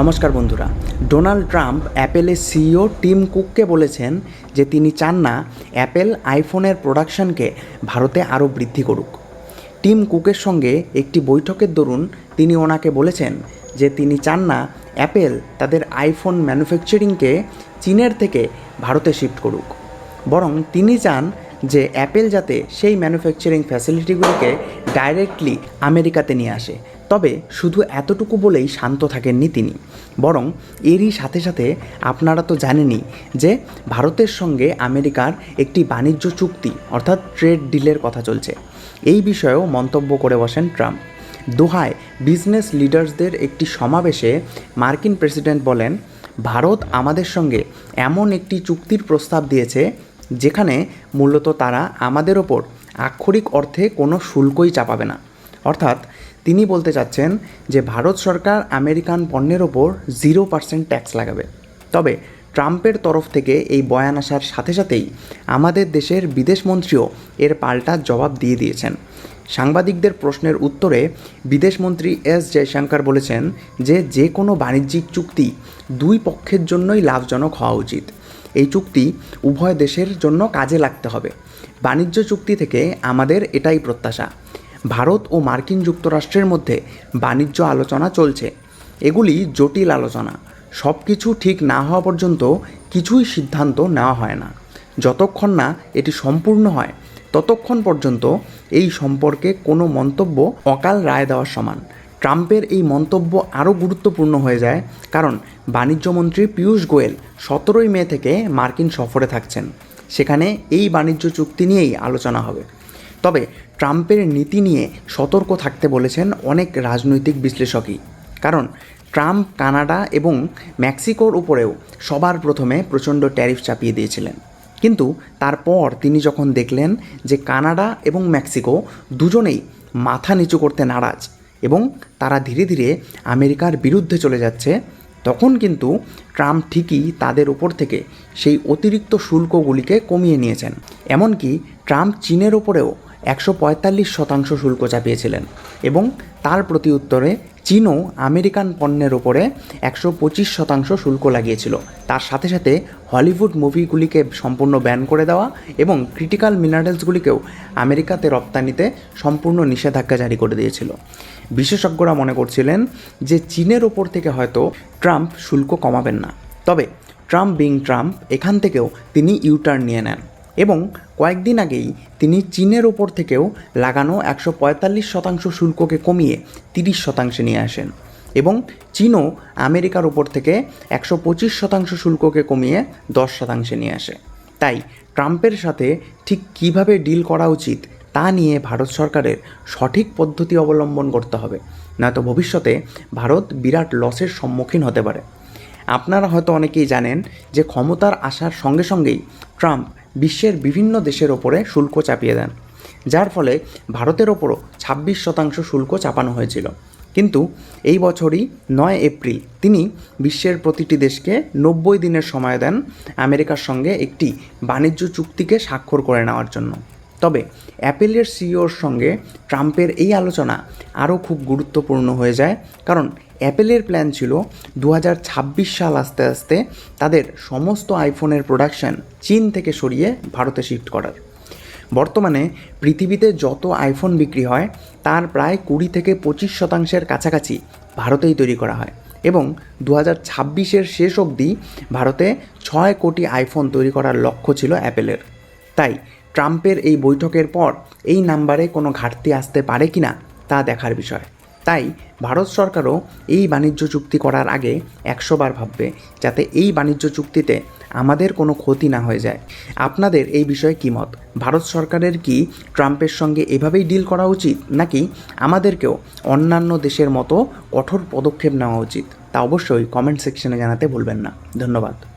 নমস্কার বন্ধুরা, Donald Trump অ্যাপেলের সিইও টিম কুককে বলেছেন যে তিনি চান না অ্যাপেল আইফোনের প্রোডাকশনকে ভারতে আরও বৃদ্ধি করুক। টিম কুকের সঙ্গে একটি বৈঠকের দরুন তিনি ওনাকে বলেছেন যে তিনি চান না অ্যাপেল তাদের আইফোন ম্যানুফ্যাকচারিংকে চীনের থেকে ভারতে শিফট করুক। বরং তিনি চান যে অ্যাপেল যাতে সেই ম্যানুফ্যাকচারিং ফ্যাসিলিটিগুলোকে ডাইরেক্টলি আমেরিকাতে নিয়ে আসে। তবে শুধু এতটুকু বলেই শান্ত থাকেননি তিনি। বরং এরই সাথে সাথে আপনারা তো জানেনই যে ভারতের সঙ্গে আমেরিকার একটি বাণিজ্য চুক্তি, অর্থাৎ ট্রেড ডিলের কথা চলছে। এই বিষয়েও মন্তব্য করে বসেন ট্রাম্প। দোহায় বিজনেস লিডার্সদের একটি সমাবেশে মার্কিন প্রেসিডেন্ট বলেন, ভারত আমাদের সঙ্গে এমন একটি চুক্তির প্রস্তাব দিয়েছে যেখানে মূলত তারা আমাদের ওপর আক্ষরিক অর্থে কোনো শুল্কই চাপাবে না। অর্থাৎ তিনি বলতে চাচ্ছেন যে ভারত সরকার আমেরিকান পণ্যের ওপর জিরো পার্সেন্ট ট্যাক্স লাগাবে। তবে ট্রাম্পের তরফ থেকে এই বয়ান আসার সাথে সাথেই আমাদের দেশের বিদেশমন্ত্রীও এর পাল্টা জবাব দিয়ে দিয়েছেন। সাংবাদিকদের প্রশ্নের উত্তরে বিদেশমন্ত্রী এস জয়শঙ্কর বলেছেন যে যে কোনো বাণিজ্যিক চুক্তি দুই পক্ষের জন্যই লাভজনক হওয়া উচিত। এই চুক্তি উভয় দেশের জন্য কাজে লাগতে হবে। বাণিজ্য চুক্তি থেকে আমাদের এটাই প্রত্যাশা। ভারত ও মার্কিন যুক্তরাষ্ট্রের মধ্যে বাণিজ্য আলোচনা চলছে। এগুলি জটিল আলোচনা। সব কিছু ঠিক না হওয়া পর্যন্ত কিছুই সিদ্ধান্ত নেওয়া হয় না। যতক্ষণ না এটি সম্পূর্ণ হয়, ততক্ষণ পর্যন্ত এই সম্পর্কে কোনো মন্তব্য অকাল রায় দেওয়ার সমান। ট্রাম্পের এই মন্তব্য আরও গুরুত্বপূর্ণ হয়ে যায়, কারণ বাণিজ্যমন্ত্রী পীয়ূষ গোয়েল সতেরোই মে থেকে মার্কিন সফরে থাকছেন। সেখানে এই বাণিজ্য চুক্তি নিয়েই আলোচনা হবে। তবে ট্রাম্পের নীতি নিয়ে সতর্ক থাকতে বলেছেন অনেক রাজনৈতিক বিশ্লেষকই। কারণ ট্রাম্প কানাডা এবং মেক্সিকোর উপরেও সবার প্রথমে প্রচণ্ড ট্যারিফ চাপিয়ে দিয়েছিলেন। কিন্তু তারপর তিনি যখন দেখলেন যে কানাডা এবং মেক্সিকো দুজনেই মাথা নিচু করতে নারাজ এবং তারা ধীরে ধীরে আমেরিকার বিরুদ্ধে চলে যাচ্ছে, তখন কিন্তু ট্রাম্প ঠিকই তাদের উপর থেকে সেই অতিরিক্ত শুল্কগুলিকে কমিয়ে নিয়েছেন। এমনকি ট্রাম্প চীনের ওপরেও একশো পঁয়তাল্লিশ শতাংশ শুল্ক চাপিয়েছিলেন এবং তার প্রতি উত্তরে চীনও আমেরিকান পণ্যের ওপরে একশো পঁচিশ শতাংশ শুল্ক লাগিয়েছিল। তার সাথে সাথে হলিউড মুভিগুলিকে সম্পূর্ণ ব্যান করে দেওয়া এবং ক্রিটিক্যাল মিনারেলসগুলিকেও আমেরিকাতে রপ্তানিতে সম্পূর্ণ নিষেধাজ্ঞা জারি করে দিয়েছিল। বিশেষজ্ঞরা মনে করছিলেন যে চীনের ওপর থেকে হয়তো ট্রাম্প শুল্ক কমাবেন না। তবে ট্রাম্প বিং ট্রাম্প এখান থেকেও তিনি ইউটার্ন নিয়ে নেন। এবং কয়েকদিন আগেই তিনি চীনের ওপর থেকেও লাগানো একশো পঁয়তাল্লিশ শতাংশ শুল্ককে কমিয়ে তিরিশ শতাংশে নিয়ে আসেন এবং চীনও আমেরিকার ওপর থেকে একশো পঁচিশ শতাংশ শুল্ককে কমিয়ে দশ শতাংশে নিয়ে আসে। তাই ট্রাম্পের সাথে ঠিক কীভাবে ডিল করা উচিত তা নিয়ে ভারত সরকারের সঠিক পদ্ধতি অবলম্বন করতে হবে, নয়তো ভবিষ্যতে ভারত বিরাট লসের সম্মুখীন হতে পারে। আপনারা হয়তো অনেকেই জানেন যে ক্ষমতার আসার সঙ্গে সঙ্গেই ট্রাম্প বিশ্বের বিভিন্ন দেশের ওপরে শুল্ক চাপিয়ে দেন, যার ফলে ভারতের ওপরও ছাব্বিশ শতাংশ শুল্ক চাপানো হয়েছিল। কিন্তু এই বছরই নয় এপ্রিল, তিনি বিশ্বের প্রতিটি দেশকে নব্বই দিনের সময় দেন আমেরিকার সঙ্গে একটি বাণিজ্য চুক্তিকে স্বাক্ষর করে নেওয়ার জন্য। তবে অ্যাপেলের সিইওর সঙ্গে ট্রাম্পের এই আলোচনা আরও খুব গুরুত্বপূর্ণ হয়ে যায়। কারণ অ্যাপেলের প্ল্যান ছিল দু হাজার ছাব্বিশ সাল আস্তে আস্তে তাদের সমস্ত আইফোনের প্রোডাকশন চীন থেকে সরিয়ে ভারতে শিফট করার। বর্তমানে পৃথিবীতে যত আইফোন বিক্রি হয়, তার প্রায় কুড়ি থেকে পঁচিশ শতাংশের কাছাকাছি ভারতেই তৈরি করা হয় এবং দু হাজার শেষ অবধি ভারতে ছয় কোটি আইফোন তৈরি করার লক্ষ্য ছিল অ্যাপেলের। তাই ট্রাম্পের এই বৈঠকের পর এই নাম্বারে কোনো ঘাটতি আসতে পারে কি না তা দেখার বিষয়। তাই ভারত সরকারও এই বাণিজ্য চুক্তি করার আগে একশোবার ভাববে যাতে এই বাণিজ্য চুক্তিতে আমাদের কোনো ক্ষতি না হয়ে যায়। আপনাদের এই বিষয়ে কী মত? ভারত সরকারের কি ট্রাম্পের সঙ্গে এভাবেই ডিল করা উচিত নাকি আমাদেরকেও অন্যান্য দেশের মতো কঠোর পদক্ষেপ নেওয়া উচিত? তা অবশ্যই কমেন্ট সেকশনে জানাতে ভুলবেন না। ধন্যবাদ।